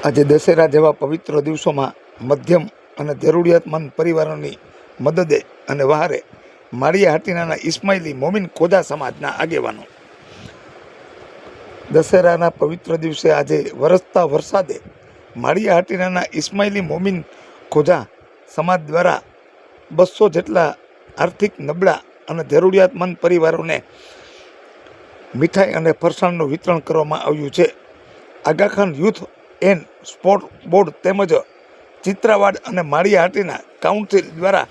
આજે દશેરા જેવા પવિત્ર દિવસોમાં મધ્યમ અને જરૂરિયાતમંદ પરિવારોની મદદે અને વહારે માળિયા હાટીનાના ઇસ્માઇલી મોમિન ખોજા સમાજના આગેવાનો. દશેરાના પવિત્ર દિવસે આજે વરસતા વરસાદે માળિયા હાટીનાના ઇસ્માઇલી મોમિન ખોજા સમાજ દ્વારા બસો જેટલા આર્થિક નબળા અને જરૂરિયાતમંદ પરિવારોને મીઠાઈ અને ફરસાણનું વિતરણ કરવામાં આવ્યું છે. Aga Khan youth and sport board તેમજ ચિત્રાવાડ અને માળિયા હાટીના કાઉન્સિલ દ્વારા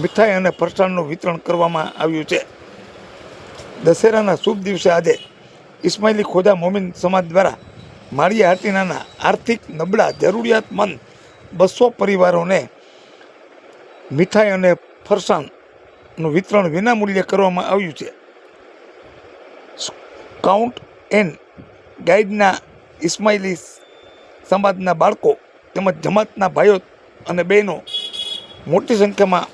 મીઠાઈ અને ફરસાણનું વિતરણ કરવામાં આવ્યું છે. દશેરાના શુભ દિવસે આજે ઇસ્માઇલી ખોજા મોમિન સમાજ દ્વારા માળિયા હાટીનાના આર્થિક નબળા જરૂરિયાતમંદ બસો પરિવારોને મીઠાઈ અને ફરસાણનું વિતરણ વિનામૂલ્યે કરવામાં આવ્યું છે. કાઉન્ટ એન્ડ ગાઈડના ઇસ્માઇલી સમાજના બાળકો તેમજ જમાતના ભાઈઓ અને બહેનો મોટી સંખ્યામાં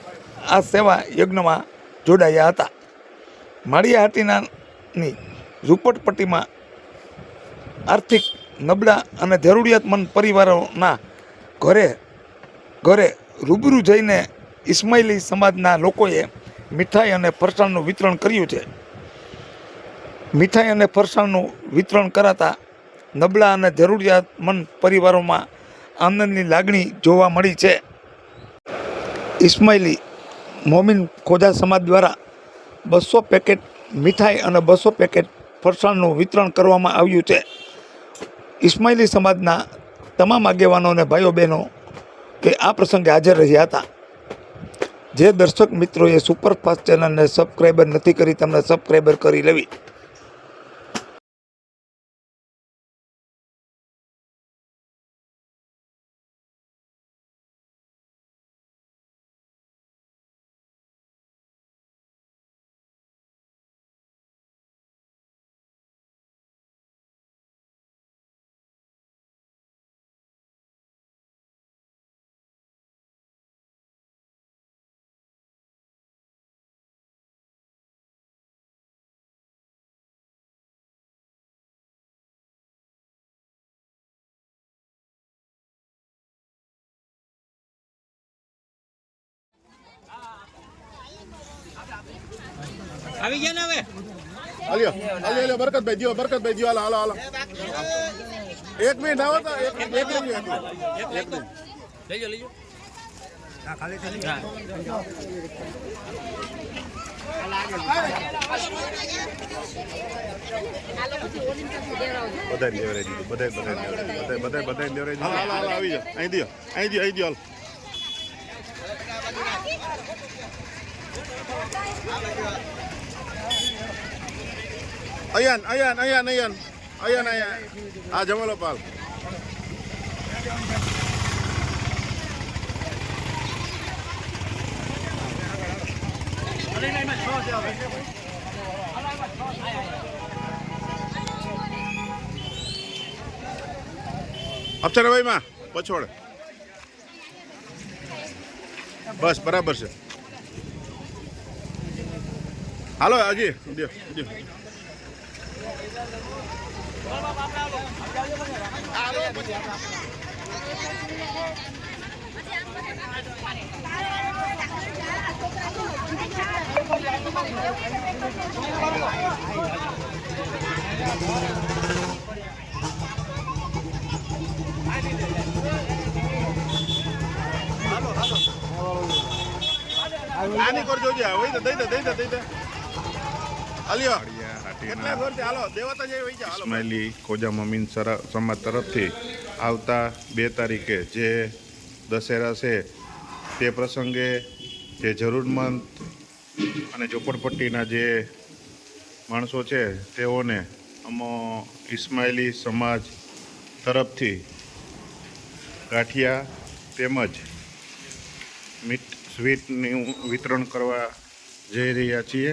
આ સેવા યજ્ઞમાં જોડાયા હતા. માળિયા હાટીનાની ઝૂંપડપટ્ટીમાં આર્થિક નબળા અને જરૂરિયાતમંદ પરિવારોના ઘરે ઘરે રૂબરૂ જઈને ઇસ્માઇલી સમાજના લોકોએ મીઠાઈ અને ફરસાણનું વિતરણ કર્યું છે. મીઠાઈ અને ફરસાણનું વિતરણ કરાતા નબળા અને જરૂરિયાતમંદ પરિવારોમાં આનંદની લાગણી જોવા મળી છે. ઇસ્માઇલી મોમિન ખોજા સમાજ દ્વારા બસો પેકેટ મીઠાઈ અને બસો પેકેટ ફરસાણનું વિતરણ કરવામાં આવ્યું છે. ઇસ્માઇલી સમાજના તમામ આગેવાનો અને ભાઈઓ બહેનો કે આ પ્રસંગે હાજર રહ્યા હતા. જે દર્શક મિત્રોએ સુપરફાસ્ટ ચેનલને સબસ્ક્રાઈબર નથી કરી, તમને સબસ્ક્રાઈબર કરી લેવી. આવી ગયા ને હવે? હાલ્યો હાલ્યો હાલ્યો બરકતભાઈ દિયો બરકતભાઈ દિયો હાલો હાલો હાલો. એક મિનિટ આવો તો એક એક મિનિટ. એક મિનિટ એક મિનિટ. લઈજો લઈજો બધાય લેવરે દીધું બધાય બધા લેવરે દીધું હાલો હાલો આવી જાઓ. અહીં દિયો અહીં દિયો અહીં દિયો અયાન ayan, અયાન અયાન આ જમલો પાલ અક્ષરભાઈ માં પછોડ બસ બરાબર છે હાલો હજી આની કરજો જે હોય તો દઈ દે દઈ દે દઈ દે. હાલ્યો. હાલો ઇસ્માઇલી ખોજા મમીન સરા- સમાજ તરફથી આવતા બે તારીખે જે દશેરા છે તે પ્રસંગે જે જરૂરમંદ અને ઝોપડપટ્ટીના જે માણસો છે તેઓને અમો ઇસ્માઇલી સમાજ તરફથી ગાંઠિયા તેમજ મીઠ સ્વીટનું વિતરણ કરવા જઈ રહ્યા છીએ.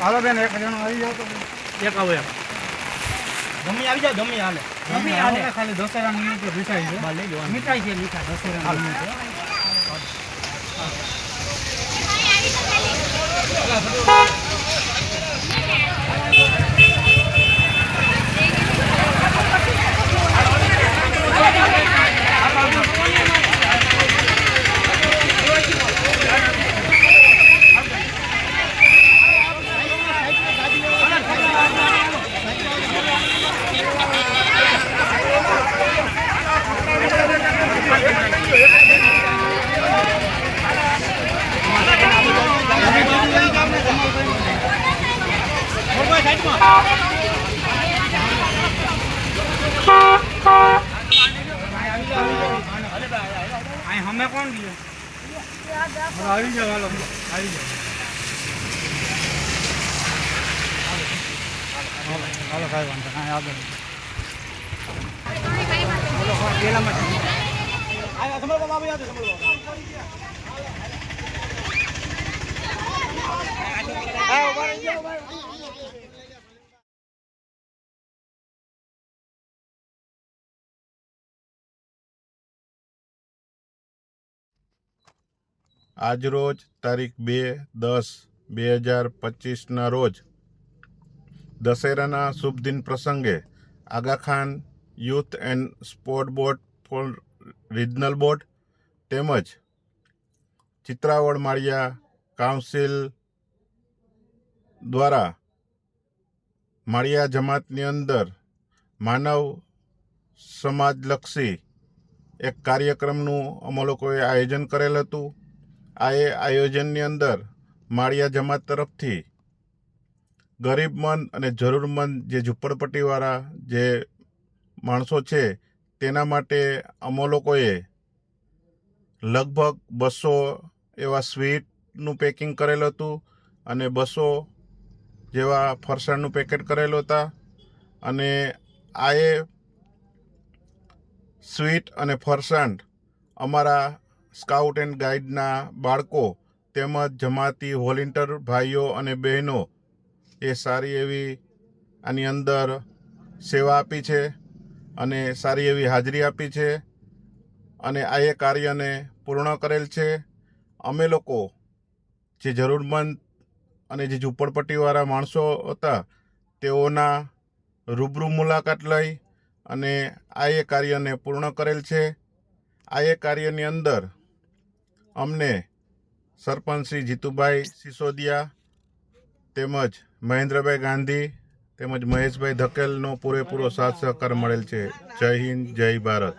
હાલો બેન એક જણો આવી જાવ તો. એક આવો એક ગમી આવી જાવ ગમી હાલે. ગમી હાલે. ખાલી દશેરા નિમિત્તે મીઠાઈ છે. લઈ લો મીઠાઈ છે મીઠા દશેરા નિમિત્તે અહીં અમે કોણ ગયો આવી જાવ હાલો આવી જાવ હાલો. કાંઈ વાંધો નહીં આગળ આજરોજ તારીખ બે દસ બે હજાર પચીસના રોજ દશેરાના શુભ દિન પ્રસંગે Aga Khan youth and sport board for regional board તેમજ ચિત્રાવડ માળિયા કાઉન્સિલ દ્વારા માળિયા જમાતની અંદર માનવ સમાજલક્ષી એક કાર્યક્રમનું અમે લોકોએ આયોજન કરેલ હતું. આ એ આયોજનની અંદર માળિયા જમાત તરફથી ગરીબમંદ અને જરૂરમંદ જે ઝૂંપડપટ્ટીવાળા જે માણસો છે, તેના માટે અમો લોકોએ લગભગ બસો એવા સ્વીટનું પેકિંગ કરેલું હતું અને બસો જેવા ફરસાણનું પેકેટ કરેલું હતા અને આ એ સ્વીટ અને ફરસાણ અમારા સ્કાઉટ એન્ડ ગાઈડના બાળકો તેમજ જમાતી વોલેન્ટિયર ભાઈઓ અને બહેનો એ સારી એવી આની અંદર સેવા આપી છે અને સારી એવી હાજરી આપી છે અને આ એ કાર્યને પૂર્ણ કરેલ છે. અમે લોકો જે જરૂરમંદ અને જે ઝૂંપડપટ્ટીવાળા માણસો હતા તેઓના રૂબરૂ મુલાકાત લઈ અને આ એ કાર્યને પૂર્ણ કરેલ છે. આ એ કાર્યની અંદર અમને સરપંચ શ્રી જીતુભાઈ સિસોદિયા તેમજ મહેન્દ્રભાઈ ગાંધી તેમજ મહેશભાઈ ધકેલનો પૂરેપૂરો સાથ સહકાર મળેલ છે. જય હિન્દ, જય ભારત.